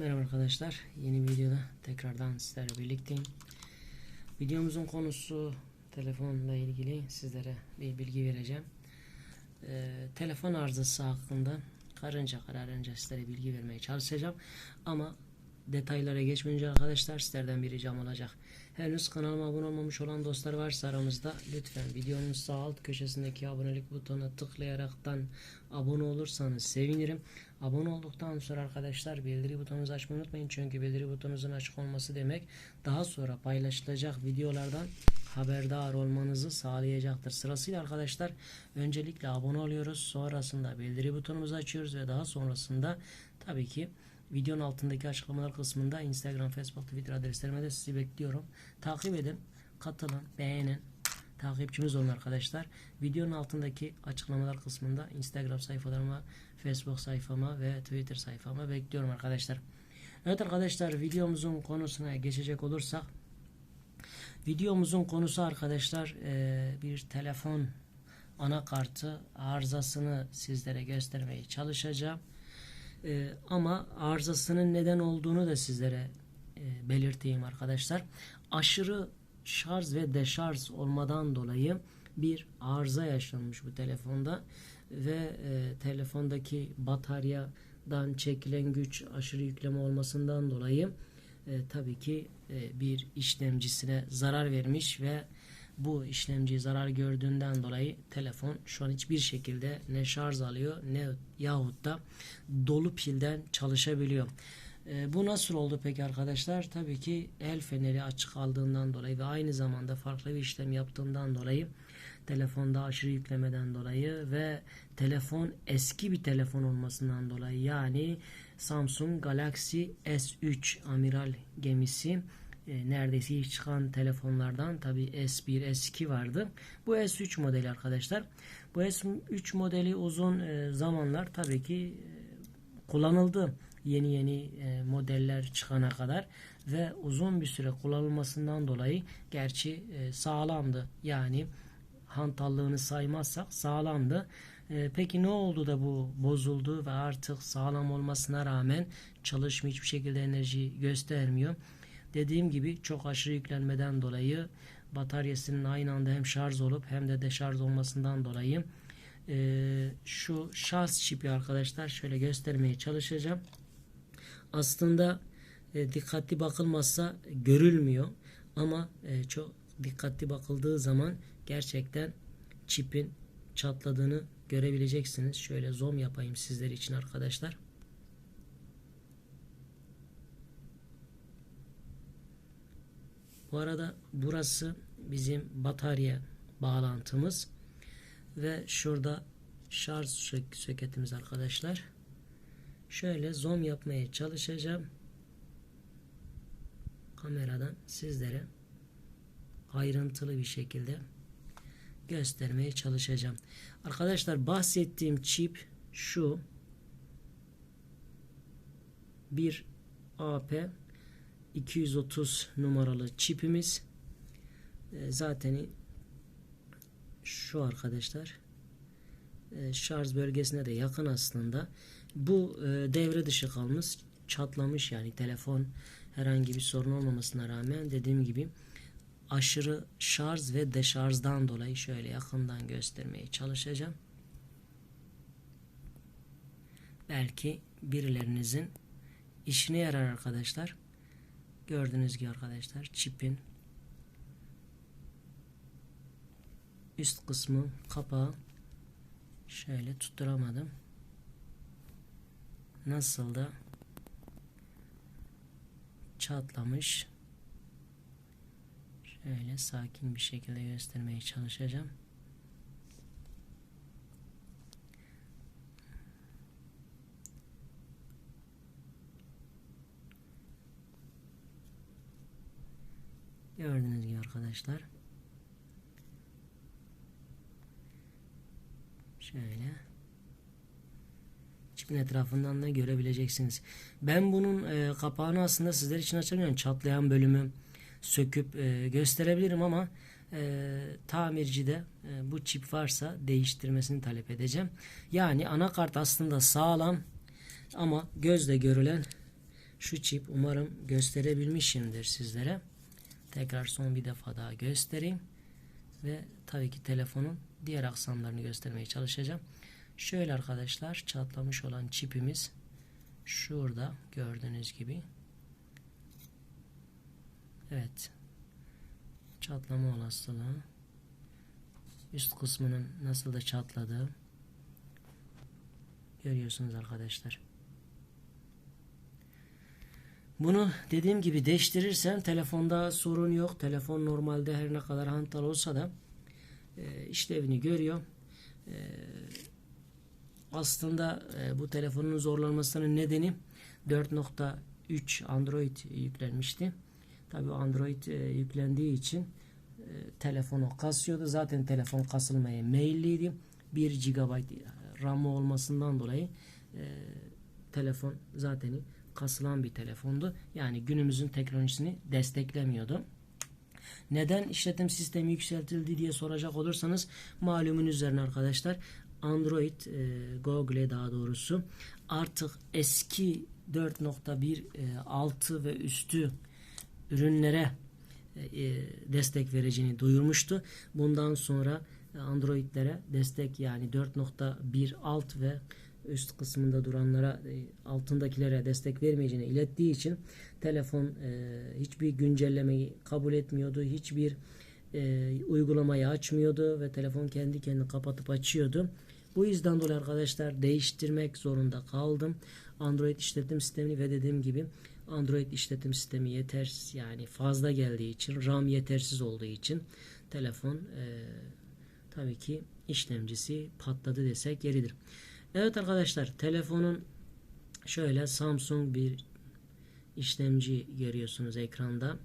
Merhaba arkadaşlar. Yeni videoda tekrardan sizlerle birlikteyim. Videomuzun konusu telefonla ilgili sizlere bir bilgi vereceğim. Ee, telefon arızası hakkında karınca kararınca sizlere bilgi vermeye çalışacağım. Ama detaylara geçmeden önce arkadaşlar sizlerden bir ricam olacak. Henüz kanalıma abone olmamış olan dostlar varsa aramızda lütfen videonun sağ alt köşesindeki abonelik butonuna tıklayaraktan abone olursanız sevinirim. Abone olduktan sonra arkadaşlar bildiri butonunuzu açmayı unutmayın. Çünkü bildiri butonunuzun açık olması demek daha sonra paylaşılacak videolardan haberdar olmanızı sağlayacaktır. Sırasıyla arkadaşlar öncelikle abone oluyoruz. Sonrasında bildiri butonumuzu açıyoruz ve daha sonrasında tabii ki videonun altındaki açıklamalar kısmında Instagram, Facebook, Twitter adreslerime de sizi bekliyorum. Takip edin, katılın, beğenin. Takipçimiz olun arkadaşlar. Videonun altındaki açıklamalar kısmında Instagram sayfalarıma, Facebook sayfama ve Twitter sayfama bekliyorum arkadaşlar. Evet arkadaşlar videomuzun konusuna geçecek olursak videomuzun konusu arkadaşlar e, bir telefon anakartı arızasını sizlere göstermeye çalışacağım. E, ama arızasının neden olduğunu da sizlere e, belirteyim arkadaşlar. Aşırı şarj ve deşarj olmadan dolayı bir arıza yaşanmış bu telefonda ve e, telefondaki bataryadan çekilen güç aşırı yükleme olmasından dolayı e, tabii ki e, bir işlemcisine zarar vermiş ve bu işlemci zarar gördüğünden dolayı telefon şu an hiçbir şekilde ne şarj alıyor ne yahut da dolu pilden çalışabiliyor. E, bu nasıl oldu peki arkadaşlar? Tabii ki el feneri açık aldığından dolayı ve aynı zamanda farklı bir işlem yaptığından dolayı telefonda aşırı yüklemeden dolayı ve telefon eski bir telefon olmasından dolayı yani Samsung Galaxy S3 amiral gemisi e, neredeyse ilk çıkan telefonlardan tabi S1 S2 vardı. Bu S3 modeli arkadaşlar. Bu S3 modeli uzun e, zamanlar tabii ki e, kullanıldı yeni yeni e, modeller çıkana kadar ve uzun bir süre kullanılmasından dolayı gerçi e, sağlamdı. Yani hantallığını saymazsak sağlamdı. E, peki ne oldu da bu bozuldu ve artık sağlam olmasına rağmen çalışmıyor hiçbir şekilde enerji göstermiyor. Dediğim gibi çok aşırı yüklenmeden dolayı bataryasının aynı anda hem şarj olup hem de deşarj olmasından dolayı e, şu şarj çipi arkadaşlar şöyle göstermeye çalışacağım. Aslında e, dikkatli bakılmazsa görülmüyor ama e, çok dikkatli bakıldığı zaman gerçekten çipin çatladığını görebileceksiniz. Şöyle zoom yapayım sizler için arkadaşlar. Bu arada burası bizim batarya bağlantımız ve şurada şarj soketimiz arkadaşlar. Şöyle zoom yapmaya çalışacağım. Kameradan sizlere ayrıntılı bir şekilde göstermeye çalışacağım. Arkadaşlar bahsettiğim çip şu bir AP 230 numaralı çipimiz e, zaten şu arkadaşlar e, şarj bölgesine de yakın aslında bu e, devre dışı kalmış çatlamış yani telefon herhangi bir sorun olmamasına rağmen dediğim gibi aşırı şarj ve deşarjdan dolayı şöyle yakından göstermeye çalışacağım. Belki birilerinizin işine yarar arkadaşlar. Gördüğünüz gibi arkadaşlar çipin üst kısmı kapağı şöyle tutturamadım. Nasıl da çatlamış. Şöyle sakin bir şekilde göstermeye çalışacağım. Gördüğünüz gibi arkadaşlar. Şöyle. Çipin etrafından da görebileceksiniz. Ben bunun e, kapağını aslında sizler için açamıyorum. Çatlayan bölümü söküp e, gösterebilirim ama e, tamircide e, bu çip varsa değiştirmesini talep edeceğim. Yani anakart aslında sağlam ama gözle görülen Şu çip umarım gösterebilmişimdir sizlere. Tekrar son bir defa daha göstereyim. Ve tabii ki telefonun diğer aksamlarını göstermeye çalışacağım. Şöyle arkadaşlar çatlamış olan çipimiz şurada gördüğünüz gibi. Evet. Çatlama olasılığı. Üst kısmının nasıl da çatladığı görüyorsunuz arkadaşlar. Bunu dediğim gibi değiştirirsen telefonda sorun yok. Telefon normalde her ne kadar hantal olsa da e, işlevini görüyor. E, aslında e, bu telefonun zorlanmasının nedeni 4.3 Android yüklenmişti. Tabi Android e, yüklendiği için e, telefonu kasıyordu. Zaten telefon kasılmaya meyilliydi. 1 GB RAM olmasından dolayı e, telefon zaten kasılan bir telefondu. Yani günümüzün teknolojisini desteklemiyordu. Neden işletim sistemi yükseltildi diye soracak olursanız malumun üzerine arkadaşlar Android e, Google daha doğrusu artık eski 4.1 e, altı ve üstü ürünlere e, e, destek vereceğini duyurmuştu. Bundan sonra Android'lere destek yani 4.1 alt ve üst kısmında duranlara e, altındakilere destek vermeyeceğini ilettiği için telefon e, hiçbir güncellemeyi kabul etmiyordu. Hiçbir e, uygulamayı açmıyordu ve telefon kendi kendini kapatıp açıyordu. Bu yüzden dolayı arkadaşlar değiştirmek zorunda kaldım. Android işletim sistemini ve dediğim gibi Android işletim sistemi yetersiz yani fazla geldiği için RAM yetersiz olduğu için telefon e, tabii ki işlemcisi patladı desek yeridir. Evet arkadaşlar telefonun şöyle Samsung bir işlemci görüyorsunuz ekranda.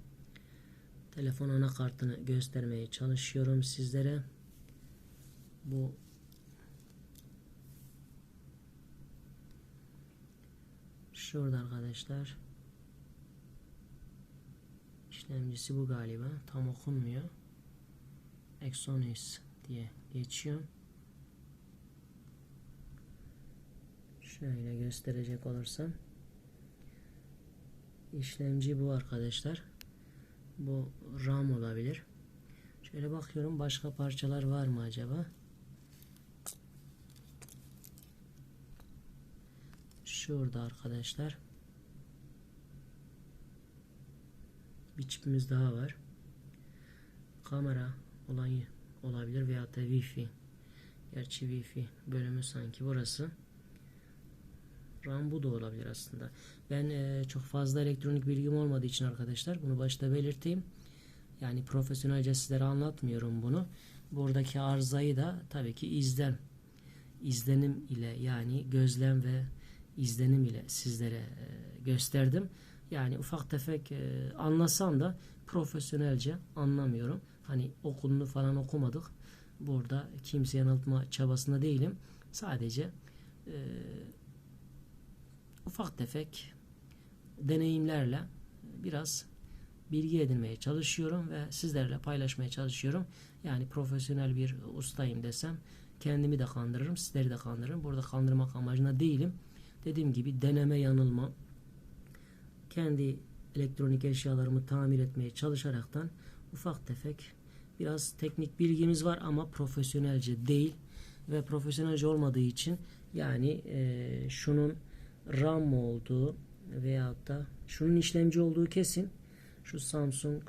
Telefon anakartını göstermeye çalışıyorum sizlere. Bu şurada arkadaşlar. İşlemcisi bu galiba. Tam okunmuyor. Exynos diye geçiyor. Şöyle gösterecek olursam. işlemci bu arkadaşlar. Bu RAM olabilir. Şöyle bakıyorum başka parçalar var mı acaba? Şurada arkadaşlar. Bir çipimiz daha var. Kamera olayı olabilir veya da Wi-Fi. Gerçi Wi-Fi bölümü sanki burası. RAM bu da olabilir aslında. Ben e, çok fazla elektronik bilgim olmadığı için arkadaşlar bunu başta belirteyim. Yani profesyonelce sizlere anlatmıyorum bunu. Buradaki arızayı da tabii ki izlem izlenim ile yani gözlem ve izlenim ile sizlere e, gösterdim. Yani ufak tefek e, anlasam da profesyonelce anlamıyorum. Hani okulunu falan okumadık. Burada kimse yanıltma çabasında değilim. Sadece e, ufak tefek deneyimlerle biraz bilgi edinmeye çalışıyorum ve sizlerle paylaşmaya çalışıyorum. Yani profesyonel bir ustayım desem kendimi de kandırırım, sizleri de kandırırım. Burada kandırmak amacına değilim. Dediğim gibi deneme yanılma kendi elektronik eşyalarımı tamir etmeye çalışaraktan ufak tefek biraz teknik bilgimiz var ama profesyonelce değil ve profesyonelce olmadığı için yani e, şunun RAM olduğu veyahut da şunun işlemci olduğu kesin. Şu Samsung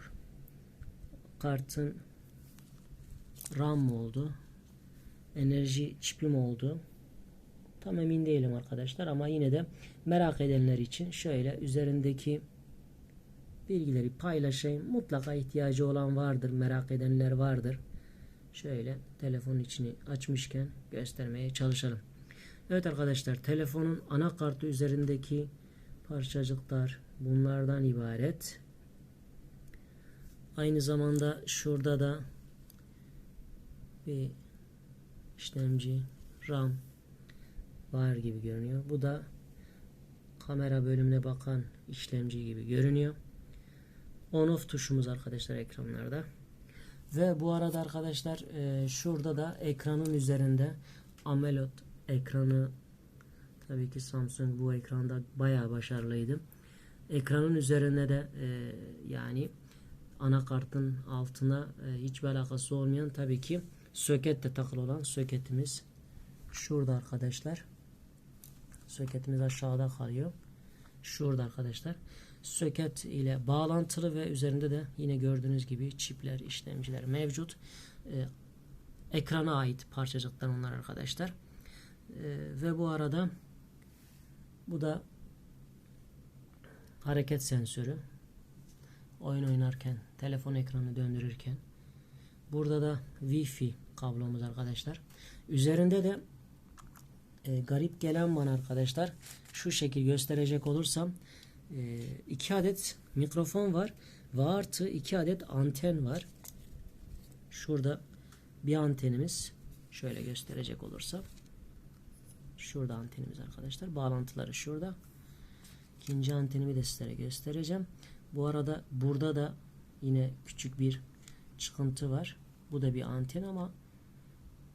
kartın RAM mı oldu? Enerji çipi mi oldu? Tam emin değilim arkadaşlar ama yine de merak edenler için şöyle üzerindeki bilgileri paylaşayım. Mutlaka ihtiyacı olan vardır, merak edenler vardır. Şöyle telefon içini açmışken göstermeye çalışalım. Evet arkadaşlar telefonun anakartı üzerindeki parçacıklar bunlardan ibaret. Aynı zamanda şurada da bir işlemci RAM var gibi görünüyor. Bu da kamera bölümüne bakan işlemci gibi görünüyor. On off tuşumuz arkadaşlar ekranlarda. Ve bu arada arkadaşlar e, şurada da ekranın üzerinde AMOLED ekranı tabii ki Samsung bu ekranda bayağı başarılıydı. Ekranın üzerine de e, yani anakartın altına e, hiçbir alakası olmayan tabii ki söketle takılı olan söketimiz şurada arkadaşlar. Söketimiz aşağıda kalıyor. Şurada arkadaşlar. Söket ile bağlantılı ve üzerinde de yine gördüğünüz gibi çipler, işlemciler mevcut. E, ekrana ait parçacıklar onlar arkadaşlar. E, ve bu arada bu da hareket sensörü. Oyun oynarken, telefon ekranını döndürürken. Burada da Wi-Fi kablomuz arkadaşlar. Üzerinde de e, garip gelen bana arkadaşlar şu şekil gösterecek olursam e, iki adet mikrofon var ve artı iki adet anten var. Şurada bir antenimiz şöyle gösterecek olursam şurada antenimiz arkadaşlar. Bağlantıları şurada. İkinci antenimi de sizlere göstereceğim. Bu arada burada da yine küçük bir çıkıntı var. Bu da bir anten ama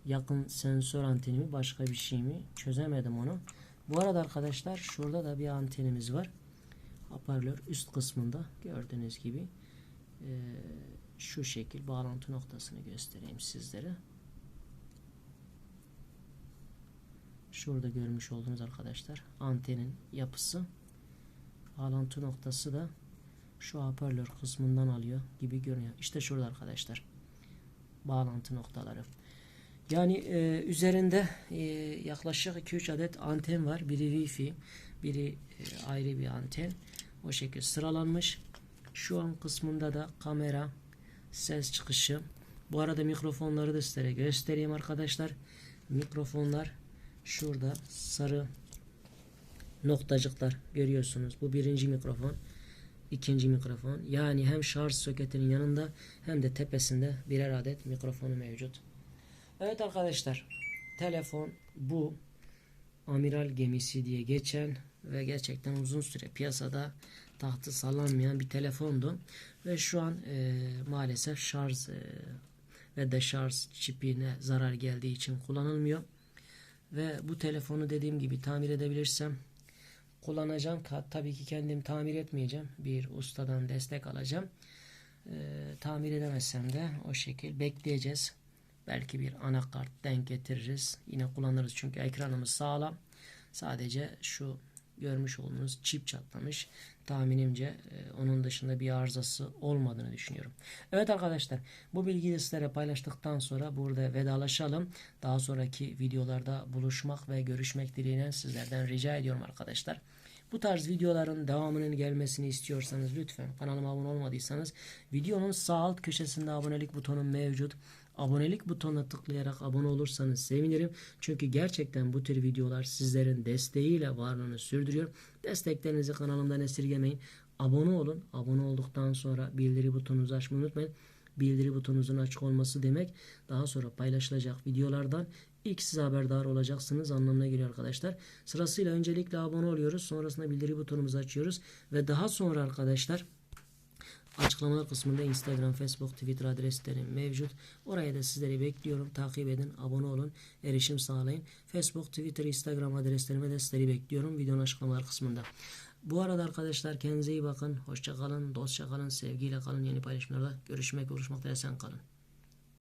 yakın sensör anteni mi başka bir şey mi çözemedim onu. Bu arada arkadaşlar şurada da bir antenimiz var. Hoparlör üst kısmında gördüğünüz gibi e, şu şekil bağlantı noktasını göstereyim sizlere. Şurada görmüş olduğunuz arkadaşlar antenin yapısı. Bağlantı noktası da şu hoparlör kısmından alıyor gibi görünüyor. İşte şurada arkadaşlar. Bağlantı noktaları. Yani e, üzerinde e, yaklaşık 2-3 adet anten var. Biri Wi-Fi, biri e, ayrı bir anten. O şekilde sıralanmış. Şu an kısmında da kamera, ses çıkışı. Bu arada mikrofonları da sizlere göstereyim arkadaşlar. Mikrofonlar şurada sarı noktacıklar görüyorsunuz. Bu birinci mikrofon. ikinci mikrofon. Yani hem şarj soketinin yanında hem de tepesinde birer adet mikrofonu mevcut. Evet arkadaşlar. Telefon bu amiral gemisi diye geçen ve gerçekten uzun süre piyasada tahtı sallanmayan bir telefondu. Ve şu an e, maalesef şarj e, ve deşarj çipine zarar geldiği için kullanılmıyor. Ve bu telefonu dediğim gibi tamir edebilirsem kullanacağım. Tabii ki kendim tamir etmeyeceğim. Bir ustadan destek alacağım. E, tamir edemezsem de o şekil bekleyeceğiz. Belki bir anakart denk getiririz. Yine kullanırız çünkü ekranımız sağlam. Sadece şu görmüş olduğunuz çip çatlamış. Tahminimce e, onun dışında bir arızası olmadığını düşünüyorum. Evet arkadaşlar bu bilgiyi sizlere paylaştıktan sonra burada vedalaşalım. Daha sonraki videolarda buluşmak ve görüşmek dileğiyle sizlerden rica ediyorum arkadaşlar. Bu tarz videoların devamının gelmesini istiyorsanız lütfen kanalıma abone olmadıysanız videonun sağ alt köşesinde abonelik butonu mevcut. Abonelik butonuna tıklayarak abone olursanız sevinirim. Çünkü gerçekten bu tür videolar sizlerin desteğiyle varlığını sürdürüyor. Desteklerinizi kanalımdan esirgemeyin. Abone olun. Abone olduktan sonra bildiri butonunuzu açmayı unutmayın. Bildiri butonunuzun açık olması demek daha sonra paylaşılacak videolardan ilk siz haberdar olacaksınız anlamına geliyor arkadaşlar. Sırasıyla öncelikle abone oluyoruz. Sonrasında bildiri butonumuzu açıyoruz. Ve daha sonra arkadaşlar Açıklamalar kısmında Instagram, Facebook, Twitter adreslerim mevcut. Oraya da sizleri bekliyorum. Takip edin, abone olun, erişim sağlayın. Facebook, Twitter, Instagram adreslerime de sizleri bekliyorum videonun açıklamalar kısmında. Bu arada arkadaşlar kendinize iyi bakın. Hoşça kalın, dostça kalın, sevgiyle kalın. Yeni paylaşımlarla görüşmek, görüşmek dileğiyle sen kalın.